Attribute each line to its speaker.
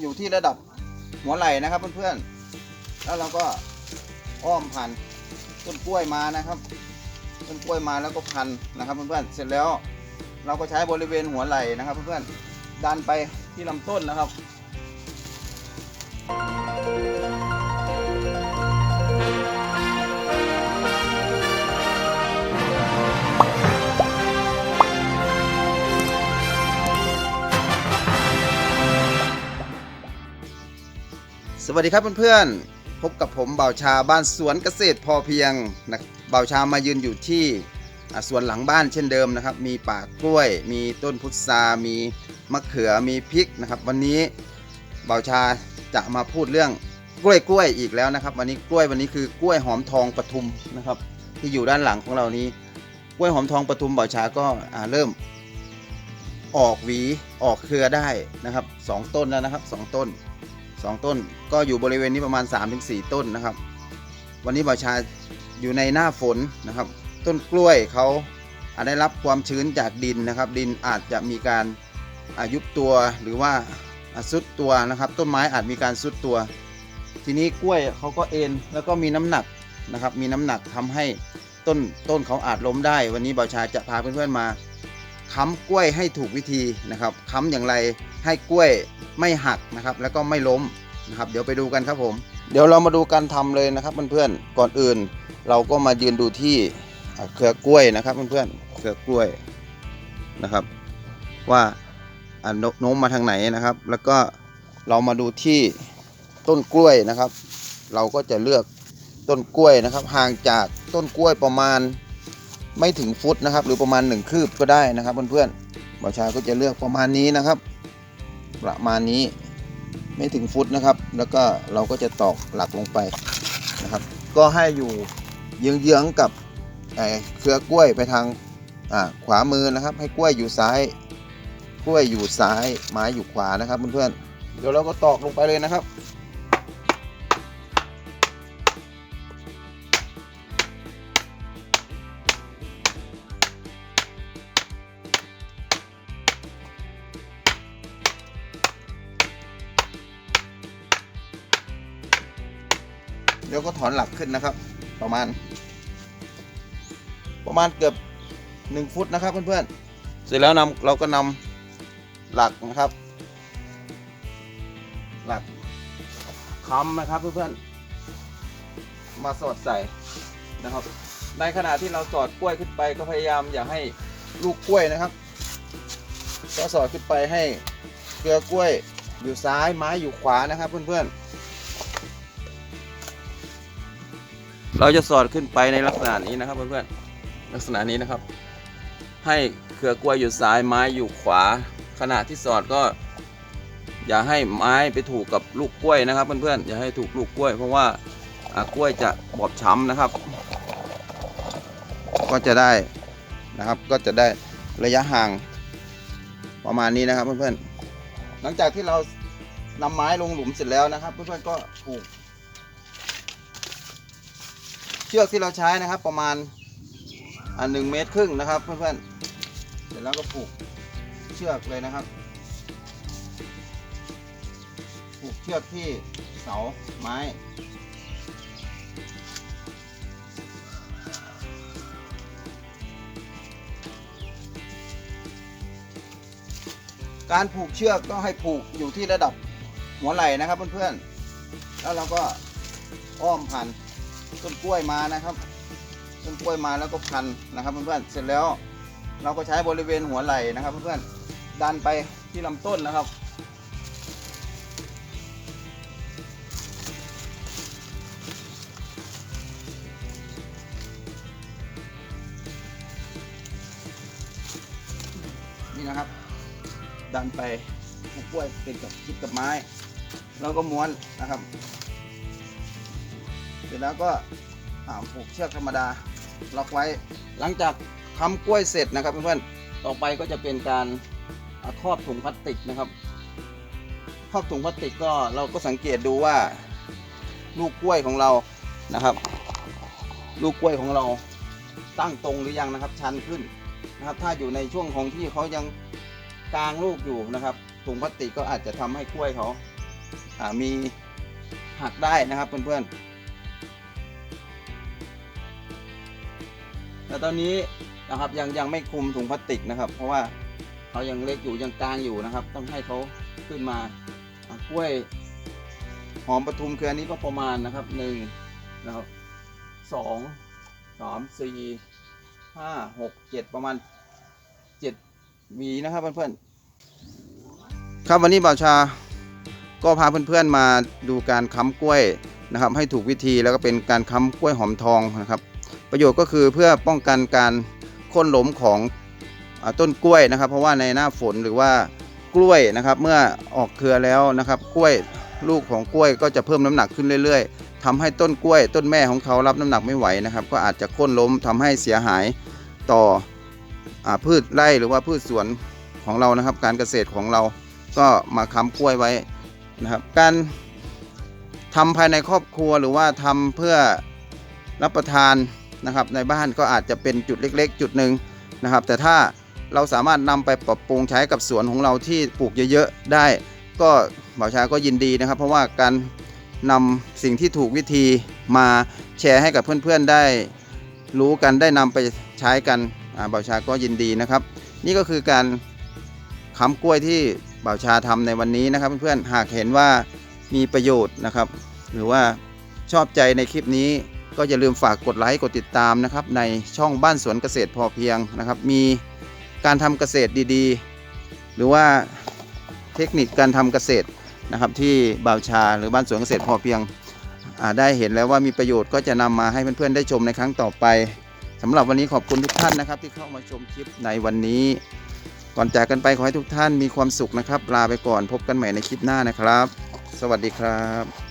Speaker 1: อยู่ที่ระดับหัวไหล่นะครับเพื่อนๆ แล้วเราก็อ้อมผ่านต้นกล้วยมานะครับต้นกล้วยมาแล้วก็พันนะครับเพื่อนๆ เสร็จแล้วเราก็ใช้บริเวณหัวไหล่นะครับเพื่อนๆ ดันไปที่ลำต้นนะครับ วัสดีครับเพื่อนๆ พบกับผมเบาชาบ้านสวนเกษตรพอเพียงนะเบาชามายืนอยู่ที่สวนหลังบ้านเช่นเดิมนะครับ มีป่ากล้วย มีต้นพุทรามีมะเขือมีพริกนะครับ วันนี้เบาชาจะมาพูดเรื่องกล้วยกล้วยอีกแล้วนะครับ วันนี้กล้วยวันนี้คือกล้วยหอมทองปทุมนะครับ ที่อยู่ด้านหลังของเรานี้ กล้วยหอมทองปทุมเบาชาก็าเริ่มออกหวีออกเครือได้นะครับสองต้นแล้วนะครับสองต้น สองต้น ก็อยู่บริเวณนี้ประมาณ 3-4 ต้นนะครับ วันนี้บ่าวชาอยู่ในหน้าฝนนะครับ ต้นกล้วยเขาอาจได้รับความชื้นจากดินนะครับ ดินอาจจะมีการอายุบตัวหรือว่าอ่าซุดตัวนะครับ ต้นไม้อาจมีการซุดตัว ทีนี้กล้วยเขาก็เอ็นแล้วก็มีน้ำหนักนะครับ มีน้ำหนักทำให้ต้นต้นเขาอาจล้มได้ วันนี้บ่าวชาจะพาเพื่อนๆมาค้ำกล้วยให้ถูกวิธีนะครับค้ำอย่างไร ให้กล้วยไม่หักนะครับแล้วก็ไม่ล้มนะครับ เดี๋ยวไปดูกันครับผม เดี๋ยวเรามาดูการทำเลยนะครับเพื่อนๆก่อนอื่น เราก็มายืนดูที่เครือกล้วยนะครับเพื่อนๆเครือกล้วยนะครับ ว่าโน,น้มมาทางไหนนะครับ แล้วก็เรามาดูที่ต้นกล้วยนะครับ เราก็จะเลือกต้นกล้วยนะครับห่างจากต้นกล้วยประมาณไม่ถึงฟุตนะครับ หรือประมาณหนึ่งคืบก็ได้นะครับเพื่อนๆบอชาก็จะเลือกประมาณนี้นะครับ ประมาณนี้ไม่ถึงฟุตนะครับ แล้วก็เราก็จะตอกหลักลงไปนะครับ ก็ให้อยู่เยื้องๆกับเครือกล้วยไปทางขวามือนะครับ ให้กล้วยอยู่ซ้าย กล้วยอยู่ซ้ายไม้อยู่ขวานะครับเพื่อนๆเดี๋ยวเราก็ตอกลงไปเลยนะครับ เดี๋ยวก็ถอนหลักขึ้นนะครับ ประมาณ ประมาณเกือบหนึ่งฟุตนะครับเพื่อนๆเสร็จแล้วนำเราก็นำหลักนะครับ หลักค้ำนะครับเพื่อนๆมาสอดใส่นะครับ ในขณะที่เราสอดกล้วยขึ้นไปก็พยายามอย่าให้ลูกกล้วยนะครับก็สอดขึ้นไปให้เครือกล้วยอยู่ซ้ายไม้อยู่ขวานะครับเพื่อนๆ เราจะสอดขึ้นไปในลักษณะนี้นะครับเพื่อนๆลักษณะนี้นะครับ ให้เครือกล้วยอยู่ซ้ายไม้อยู่ขวา ขณะที่สอดก็ อย่าให้ไม้ไปถูกกับลูกกล้วยนะครับ เพื่อนๆอย่าให้ถูกลูกกล้วย เพราะว่ากล้วยจะบอบช้ำนะครับ ก็จะได้นะครับ ก็จะได้ระยะห่างประมาณนี้นะครับเพื่อนๆหลังจากที่เรานำไม้ลงหลุมเสร็จแล้วนะครับ เพื่อนๆก็ผูก อกที่เราใช้นะครับ ประมาณอ่าหนึ่งเมตรครึ่งนะครับเพื่อนๆเสร็จแล้วก็ผูกเชือกเลยนะครับ ผูกเชือกที่เสาไม้การผูกเชือกก็ให้ผูกอยู่ที่ระดับหัวไหล่นะครับเพื่อนๆ แล้วเราก็อ้อมผ่าน ต้นกล้วยมานะครับต้นกล้วยมาแล้วก็พันนะครับเพื่อนๆเสร็จแล้วเราก็ใช้บริเวณหัวไหล่นะครับเพื่อนๆดันไปที่ลำต้นนะครับ นี่นะครับ ดันไปกกล้วยเป็นกับชิดกับไม้ แล้วก็ม้วนนะครับ ร็จแล้วก็ผูกเชือกธรรมดาล็อกไว้ หลังจากทำกล้วยเสร็จนะครับเพื่อนๆต่อไปก็จะเป็นการอ่าครอบถุงพลาสติกนะครับครอบถุงพลาสติกก็เราก็สังเกตดูว่าลูกกล้วยของเรานะครับ ลูกกล้วยของเราตั้งตรงหรือยังนะครับ ชันขึ้นนะครับ ถ้าอยู่ในช่วงของที่เขายังกลางลูกอยู่นะครับถุงพลาสติกก็อาจจะทำให้กล้วยเขาอ่ามีหักได้นะครับเพื่อนๆ แต่ตอนนี้นะครับยังยังไม่คุมถุงพลาสติกนะครับ เพราะว่าเขายังเล็กอยู่ยังกลางอยู่นะครับ ต้องให้เขาขึ้นมากล้วยหอมปทุมคืออันนี้ก็ประมาณนะครับหนึ่งนะครับสองสามสี่ห้าหกเจ็ดประมาณเจ็ดหวีนะครับเพื่อนๆครับวันนี้บ่าวชาก็พาเพื่อนๆมาดูการค้ำกล้วยนะครับ ให้ถูกวิธีแล้วก็เป็นการค้ำกล้วยหอมทองนะครับ ประโยชน์ก็คือเพื่อป้องกันการโค่นล้มของอต้นกล้วยนะครับ เพราะว่าในหน้าฝนหรือว่ากล้วยนะครับ เมื่อออกเครือแล้วนะครับ กล้วยลูกของกล้วยก็จะเพิ่มน้ำหนักขึ้นเรื่อย ๆทำให้ต้นกล้วย ต้นแม่ของเขารับน้ำหนักไม่ไหวนะครับ ก็อาจจะโค่นล้มทำให้เสียหายต่ออพืชไร่หรือว่าพืชสวนของเรานะครับ การเกษตรของเราก็มาค้ำกล้วยไว้นะครับ การทำภายในครอบครัวหรือว่าทำเพื่อรับประทาน นะครับในบ้านก็อาจจะเป็นจุดเล็ก ๆ จุดหนึ่งนะครับ แต่ถ้าเราสามารถนำไปปรับปรุงใช้กับสวนของเราที่ปลูกเยอะๆได้ ก็บ่าวชาก็ยินดีนะครับ เพราะว่าการนำสิ่งที่ถูกวิธีมาแชร์ให้กับเพื่อนๆได้ รู้กันได้นำไปใช้กันบ่าวชาก็ยินดีนะครับ นี่ก็คือการค้ำกล้วยที่บ่าวชาทำในวันนี้นะครับ เพื่อนๆหากเห็นว่ามีประโยชน์นะครับ หรือว่าชอบใจในคลิปนี้ ก็อย่าลืมฝากกดไลค์กดติดตามนะครับในช่องบ้านสวนเกษตรพอเพียงนะครับ มีการทำเกษตรดีๆ หรือว่าเทคนิคการทำเกษตรนะครับที่บ่าวชาหรือบ้านสวนเกษตรพอเพียงได้เห็นแล้วว่ามีประโยชน์ก็จะนำมาให้เพื่อนๆได้ชมในครั้งต่อไปสำหรับวันนี้ขอบคุณทุกท่านนะครับ ที่เข้ามาชมคลิปในวันนี้ ก่อนจากกันไปขอให้ทุกท่านมีความสุขนะครับ ลาไปก่อนพบกันใหม่ในคลิปหน้านะครับ สวัสดีครับ